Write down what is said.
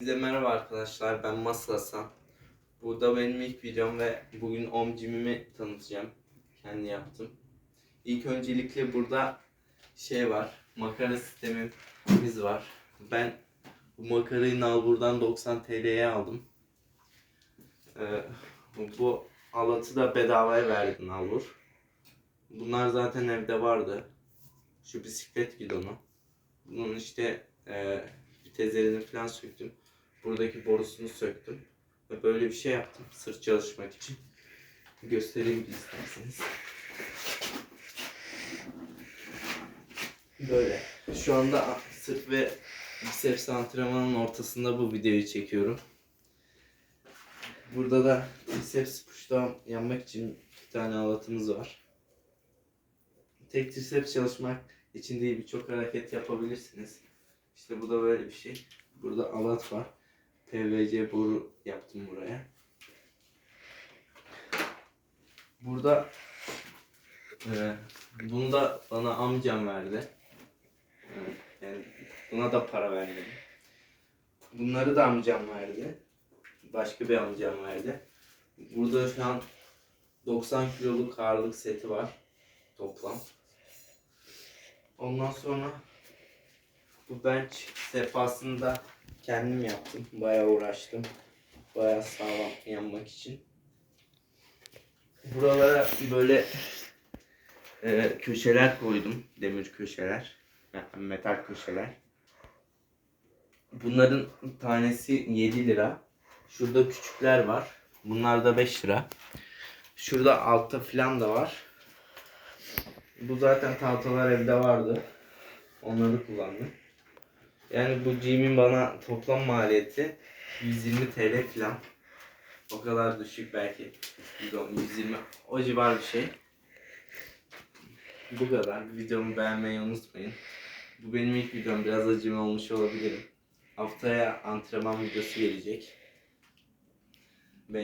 Size merhaba arkadaşlar ben Masal Hasan. Bu da benim ilk videom ve bugün omcimimi tanıtacağım. Kendi yaptım. İlk öncelikle burada şey var. Makara sistemimiz var. Ben bu makarayı Nalbur'dan 90 TL'ye aldım. Ee, bu alatı da bedavaya verdi Nalbur. Bunlar zaten evde vardı. Şu bisiklet gidonu. Bunun işte e, vitezlerini falan söktüm. Buradaki borusunu söktüm. Ve böyle bir şey yaptım sırt çalışmak için. Göstereyim isterseniz. Böyle. Şu anda sırt ve biceps antrenmanının ortasında bu videoyu çekiyorum. Burada da biceps pushdown yapmak için iki tane alatımız var. Tek triceps çalışmak için değil birçok hareket yapabilirsiniz. İşte bu da böyle bir şey. Burada alat var. PVC boru yaptım buraya. Burada e, bunu da bana amcam verdi. Yani buna da para vermedim. Bunları da amcam verdi. Başka bir amcam verdi. Burada şu an 90 kiloluk ağırlık seti var toplam. Ondan sonra bu bench sehpasını da kendim yaptım. Bayağı uğraştım. Bayağı sağlam yanmak için. Buralara böyle e, köşeler koydum. Demir köşeler. Metal köşeler. Bunların tanesi 7 lira. Şurada küçükler var. Bunlar da 5 lira. Şurada altta filan da var. Bu zaten tahtalar evde vardı. Onları kullandım. Yani bu gym'in bana toplam maliyeti 120 TL falan. O kadar düşük belki 110, 120 o civar bir şey. Bu kadar. Videomu beğenmeyi unutmayın. Bu benim ilk videom. Biraz acemi olmuş olabilirim. Haftaya antrenman videosu gelecek.